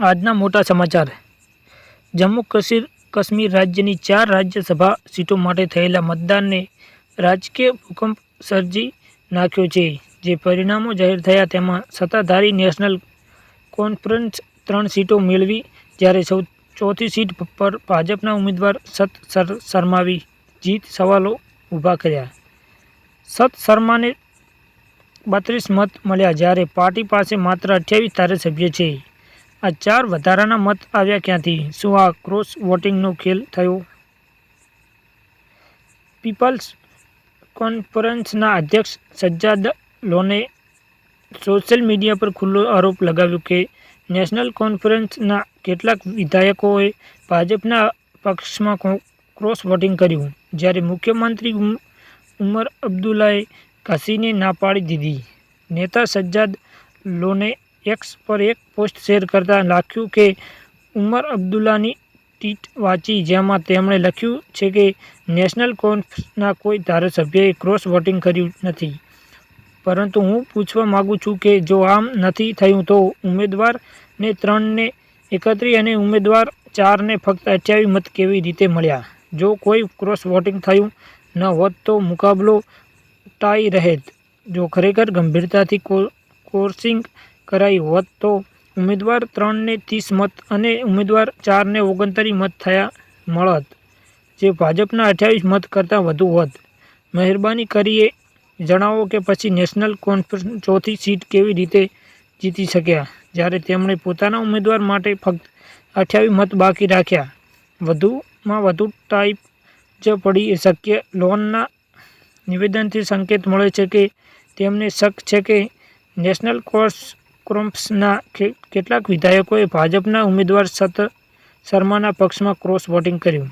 આજના મોટા સમાચાર. જમ્મુ કાશ્મીર કાશ્મીર રાજ્યની ચાર રાજ્યસભા સીટો માટે થયેલા મતદાનને રાજકીય ભૂકંપ સર્જી નાખ્યો છે. જે પરિણામો જાહેર થયા તેમાં સત્તાધારી નેશનલ કોન્ફરન્સ ત્રણ સીટો મેળવી, જ્યારે સૌ, ચોથી સીટ પર ભાજપના ઉમેદવાર સત સર- શર્માવી જીત સવાલો ઊભા કર્યા. સત શર્માને બત્રીસ મત મળ્યા, જ્યારે પાર્ટી પાસે માત્ર અઠ્યાવીસ ધારાસભ્ય છે. આ ચાર વધારાના મત આવ્યા ક્યાંથી? શું આ ક્રોસ વોટિંગનો ખેલ થયો? પીપલ્સ કોન્ફરન્સના અધ્યક્ષ સજ્જાદ લોને સોશિયલ મીડિયા પર ખુલ્લો આરોપ લગાવ્યો કે નેશનલ કોન્ફરન્સના કેટલાક વિધાયકોએ ભાજપના પક્ષમાં ક્રોસ વોટિંગ કર્યું, જ્યારે મુખ્યમંત્રી ઉમ- ઉમર અબ્દુલ્લાએ ઘસીને ના પાડી દીધી. નેતા સજ્જાદ લોને એક્સ પર એક પોસ્ટ શેર કરતાં લખ્યું કે, ઉમર અબ્દુલ્લાની ટ્વીટ વાંચી, જેમાં તેમણે લખ્યું છે કે નેશનલ કોન્ફરન્સના કોઈ ધારાસભ્યએ ક્રોસ વોટિંગ કર્યું નથી. પરંતુ હું પૂછવા માગું છું કે, જો આમ નથી થયું તો ઉમેદવારને ત્રણને એકત્રીસ અને ઉમેદવાર ચારને ફક્ત અઠ્યાવીસ મત કેવી રીતે મળ્યા? જો કોઈ ક્રોસ વોટિંગ થયું ન હોત તો મુકાબલો ટાઈ રહેત. જો ખરેખર ગંભીરતાથી કો- કોર્સિંગ કરાઈ હોત તો ઉમેદવાર ત્રણને ત્રીસ મત અને ઉમેદવાર ચારને ઓગણત્રીસ મત થયા મળત. જે ભાજપના અઠ્યાવીસ મત કરતાં વધુ હોત. મહેરબાની કરીએ જણાવો કે પછી નેશનલ કોન્ફરન્સ ચોથી સીટ કેવી રીતે જીતી શક્યા? જ્યારે તેમણે પોતાના ઉમેદવાર માટે ફક્ત અઠ્યાવીસ મત બાકી રાખ્યા. વધુમાં વધુ ટાઈપ જ પડી શક્ય. લોનના નિવેદનથી સંકેત મળે છે કે તેમને શક છે કે નેશનલ કોર્સ કોન્ફરન્સના કે- કેટલાક વિધાયકોએ ભાજપના ઉમેદવાર સત શર્માના પક્ષમાં ક્રોસ વોટિંગ કર્યું.